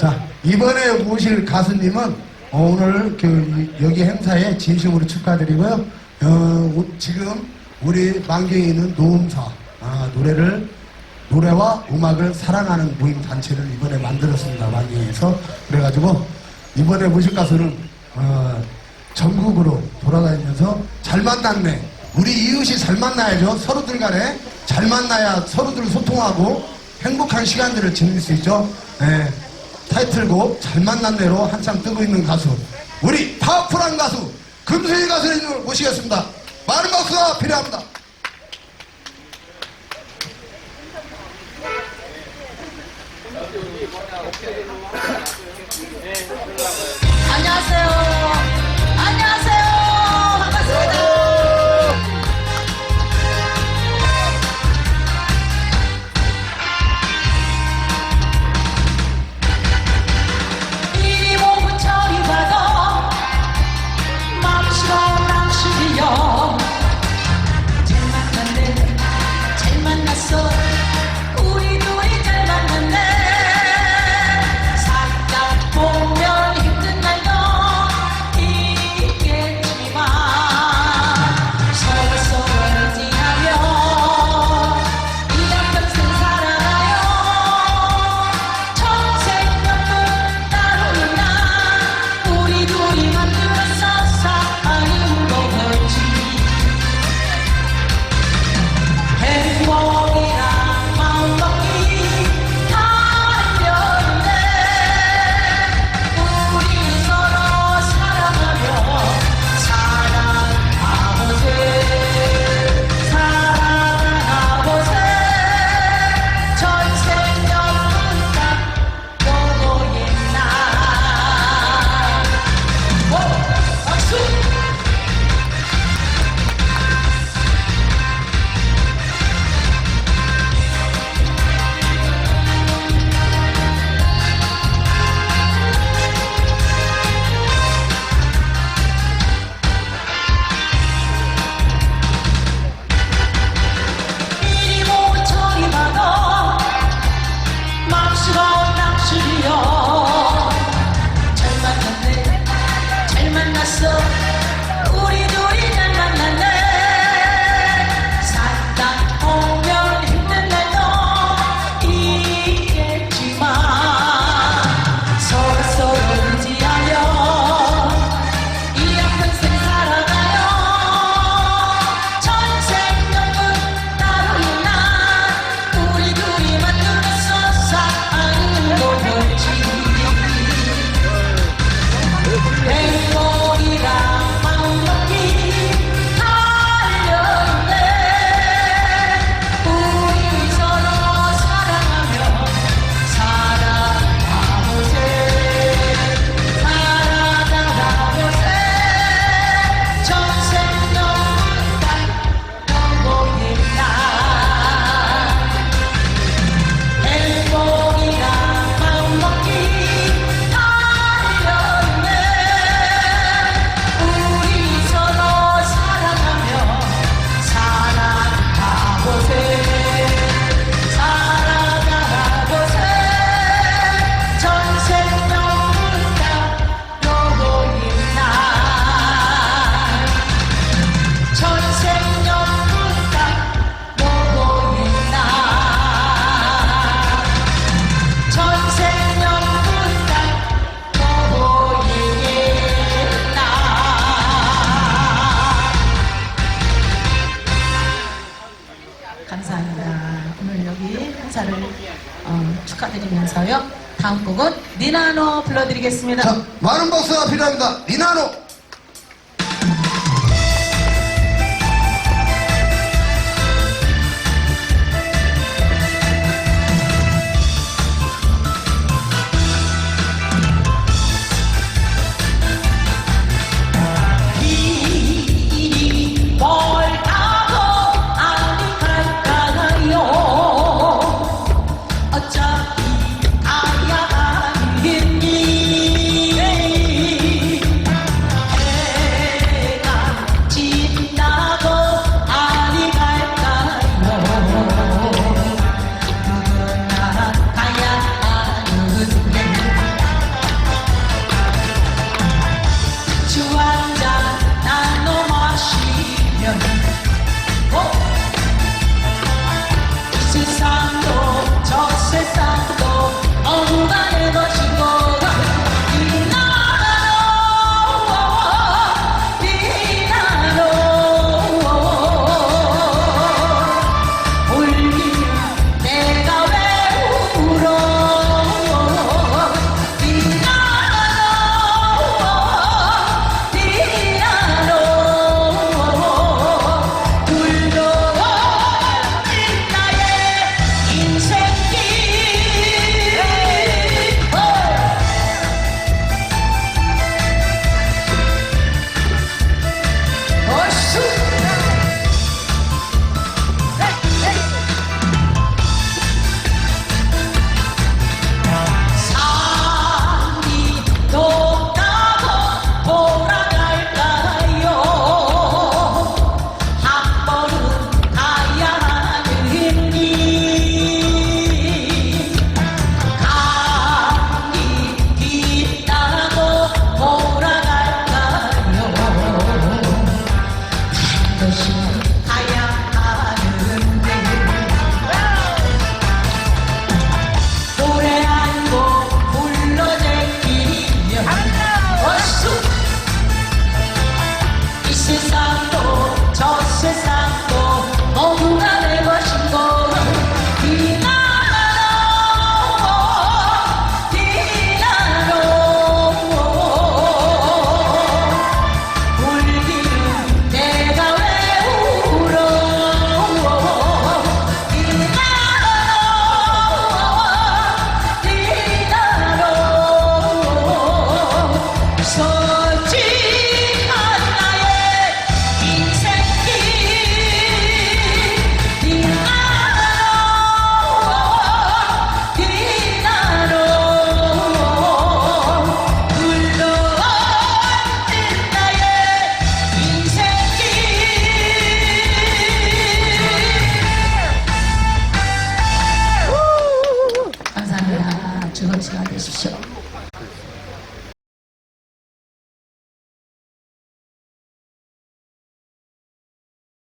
자, 이번에 모실 가수님은 오늘 그 여기 행사에 진심으로 축하드리고요. 어, 오- 지금 우리 만경에 있는 노음사 아, 노래를 노래와 음악을 사랑하는 모임 단체를 이번에 만들었습니다. 만경에서 그래가지고 이번에 모실 가수는 어, 전국으로 돌아다니면서 잘 만났네. 우리 이웃이 잘 만나야죠. 서로들 간에 잘 만나야 서로들 소통하고 행복한 시간들을 지낼 수 있죠. 네. 타이틀곡 잘 만났네로 한참 뜨고 있는 가수 우리 파워풀한 가수 금수희 가수님을 모시겠습니다. 많은 박수가 필요합니다. 안녕하세요. 어, 축하드리면서요. 다음 곡은 니나노 불러드리겠습니다. 자, 많은 박수가 필요합니다. 리나노.